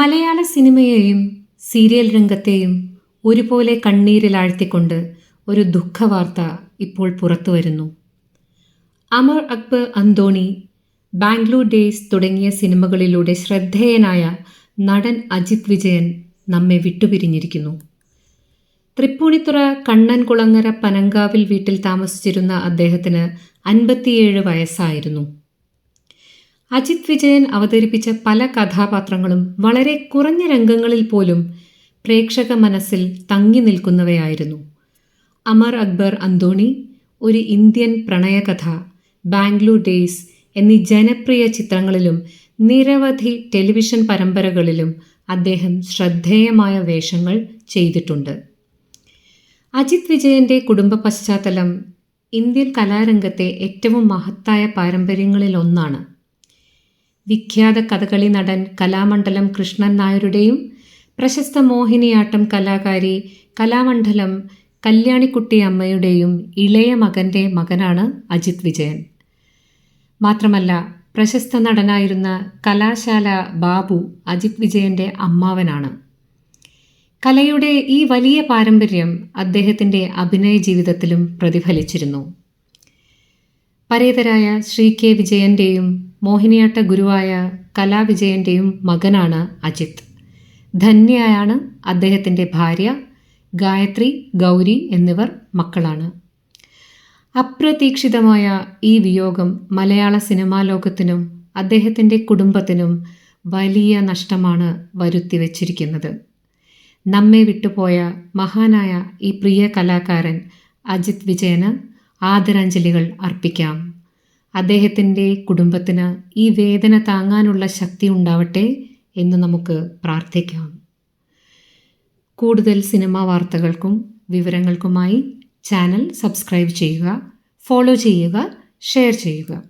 മലയാള സിനിമയെയും serial രംഗത്തെയും ഒരുപോലെ കണ്ണീരിലാഴ്ത്തിക്കൊണ്ട് ഒരു ദുഃഖവാർത്ത ഇപ്പോൾ പുറത്തു വരുന്നു അമർ അക്ബർ അന്തോണി ബാംഗ്ലൂർ ഡേയ്സ് തുടങ്ങിയ സിനിമകളിലൂടെ ശ്രദ്ധേയനായ നടൻ അജിത് വിജയൻ നമ്മെ വിട്ടുപിരിഞ്ഞിരിക്കുന്നു. തൃപ്പൂണിത്തുറ കണ്ണൻകുളങ്ങര പനങ്കാവിൽ വീട്ടിൽ താമസിച്ചിരുന്ന അദ്ദേഹത്തിന് അൻപത്തിയേഴ് വയസ്സായിരുന്നു. അജിത് വിജയൻ അവതരിപ്പിച്ച പല കഥാപാത്രങ്ങളും വളരെ കുറഞ്ഞ രംഗങ്ങളിൽ പോലും പ്രേക്ഷക മനസ്സിൽ തങ്ങി നിൽക്കുന്നവയായിരുന്നു. അമർ അക്ബർ അന്തോണി ഒരു ഇന്ത്യൻ പ്രണയകഥ ബാംഗ്ലൂർ ഡേയ്സ് എന്നീ ജനപ്രിയ ചിത്രങ്ങളിലും നിരവധി ടെലിവിഷൻ പരമ്പരകളിലും അദ്ദേഹം ശ്രദ്ധേയമായ വേഷങ്ങൾ ചെയ്തിട്ടുണ്ട്. അജിത് വിജയന്റെ കുടുംബ പശ്ചാത്തലം ഇന്ത്യൻ കലാരംഗത്തെ ഏറ്റവും മഹത്തായ പാരമ്പര്യങ്ങളിലൊന്നാണ്. വിഖ്യാത കഥകളി നടൻ കലാമണ്ഡലം കൃഷ്ണൻ നായരുടെയും പ്രശസ്ത മോഹിനിയാട്ടം കലാകാരി കലാമണ്ഡലം കല്യാണിക്കുട്ടി അമ്മയുടെയും ഇളയ മകന്റെ മകനാണ് അജിത് വിജയൻ. മാത്രമല്ല പ്രശസ്ത നടനായിരുന്ന കലാശാല ബാബു അജിത് വിജയന്റെ അമ്മാവനാണ്. കലയുടെ ഈ വലിയ പാരമ്പര്യം അദ്ദേഹത്തിന്റെ അഭിനയ ജീവിതത്തിലും പ്രതിഫലിച്ചിരുന്നു. പരേതരായ ശ്രീ കെ വിജയന്റെയും മോഹിനിയാട്ട ഗുരുവായ കലാവിജയന്റെയും മകനാണ് അജിത്. ധന്യയാണ് അദ്ദേഹത്തിന്റെ ഭാര്യ ഗായത്രി ഗൗരി എന്നിവർ മക്കളാണ്. അപ്രതീക്ഷിതമായ ഈ വിയോഗം മലയാള സിനിമാ ലോകത്തിനും അദ്ദേഹത്തിന്റെ കുടുംബത്തിനും വലിയ നഷ്ടമാണ് വരുത്തി വച്ചിരിക്കുന്നത്. നമ്മെ വിട്ടുപോയ മഹാനായ ഈ പ്രിയ കലാകാരൻ അജിത് വിജയന് ആദരാഞ്ജലികൾ അർപ്പിക്കാം. അദ്ദേഹത്തിന്റെ കുടുംബത്തിന് ഈ വേദന താങ്ങാനുള്ള ശക്തി ഉണ്ടാവട്ടെ എന്ന് നമുക്ക് പ്രാർത്ഥിക്കാം. കൂടുതൽ സിനിമാ വാർത്തകൾക്കും വിവരങ്ങൾക്കുമായി ചാനൽ സബ്സ്ക്രൈബ് ചെയ്യുക ഫോളോ ചെയ്യുക ഷെയർ ചെയ്യുക.